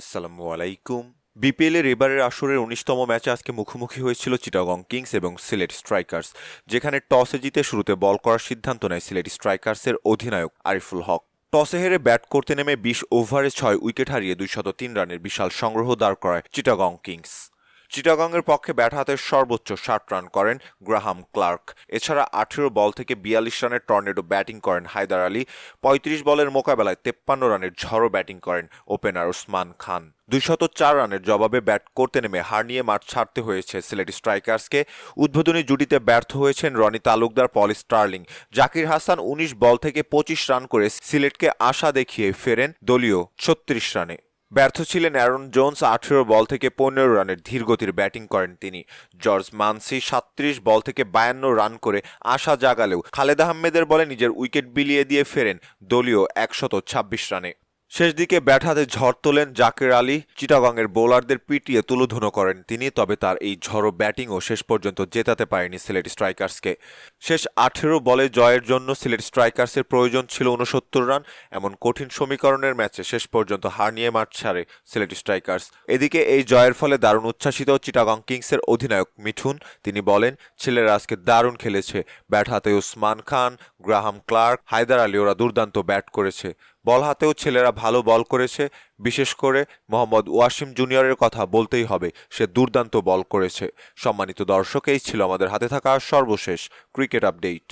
আসসালামু আলাইকুম। বিপিএলের এবারের আসরের উনিশতম ম্যাচে আজকে মুখোমুখি হয়েছিল চিটাগং কিংস এবং সিলেট স্ট্রাইকার্স, যেখানে টসে জিতে শুরুতে বল করার সিদ্ধান্ত নেয় সিলেট স্ট্রাইকার্সের অধিনায়ক আরিফুল হক। টসে হেরে ব্যাট করতে নেমে বিশ ওভারে ছয় উইকেট হারিয়ে দুইশত তিন রানের বিশাল সংগ্রহ দাঁড় করায় চিটাগং কিংস। চিটাগংয়ের পক্ষে ব্যাট হাতে সর্বোচ্চ ষাট রান করেন গ্রাহাম ক্লার্ক। এছাড়া আঠেরো বল থেকে বিয়াল্লিশ রানের টর্নেডো ব্যাটিং করেন হায়দার আলী, পঁয়ত্রিশ বলের মোকাবেলায় তেপ্পান্ন রানের ঝড়ো ব্যাটিং করেন ওপেনার ওসমান খান। দুইশত চার রানের জবাবে ব্যাট করতে নেমে হার নিয়ে মাঠ ছাড়তে হয়েছে সিলেট স্ট্রাইকার্সকে। উদ্বোধনী জুটিতে ব্যর্থ হয়েছেন রনি তালুকদার পল স্টার্লিং। জাকির হাসান উনিশ বল থেকে পঁচিশ রান করে সিলেটকে আশা দেখিয়ে ফেরেন দলীয় ছত্রিশ রানে। ব্যর্থ ছিলেন অ্যারন জোন্স, আঠেরো বল থেকে পনেরো রানের ধীরগতির ব্যাটিং করেন তিনি। জর্জ মানসি সাত্রিশ বল থেকে বায়ান্ন রান করে আশা জাগালেও। খালেদ আহমেদের বলে নিজের উইকেট বিলিয়ে দিয়ে ফেরেন দলীয় একশত ছাব্বিশ রানে। শেষ দিকে ব্যাট হাতে ঝড় তোলেন জাকের আলী। চিটাগংয়ের বোলারদের পিটিয়ে তুলোধুনো করেন তিনি, তবে তার এই ঝড়ো ব্যাটিংও শেষ পর্যন্ত জেতাতে পারেনি সিলেট স্ট্রাইকার্সকে। শেষ আঠেরো বলে জয়ের জন্য সিলেট স্ট্রাইকার্সের প্রয়োজন ছিল উনসত্তর রান, এমন কঠিন সমীকরণের ম্যাচে শেষ পর্যন্ত হার নিয়ে মাঠ ছাড়ে সিলেট স্ট্রাইকার্স। এদিকে এই জয়ের ফলে দারুণ উচ্ছ্বাসিত চিটাগং কিংসের অধিনায়ক মিঠুন, তিনি বলেন, ছেলেরা আজকে দারুণ খেলেছে। ব্যাট হাতে উসমান খান, গ্রাহাম ক্লার্ক, হায়দার আলী ওরা দুর্দান্ত ব্যাট করেছে। বল হাতেও ছেলেরা ভালো বল করেছে, বিশেষ করে মোহাম্মদ ওয়াসিম জুনিয়রের কথা বলতেই হবে, সে দুর্দান্ত বল করেছে। সম্মানিত দর্শক, এই ছিল আমাদের হাতে থাকা সর্বশেষ ক্রিকেট আপডেট।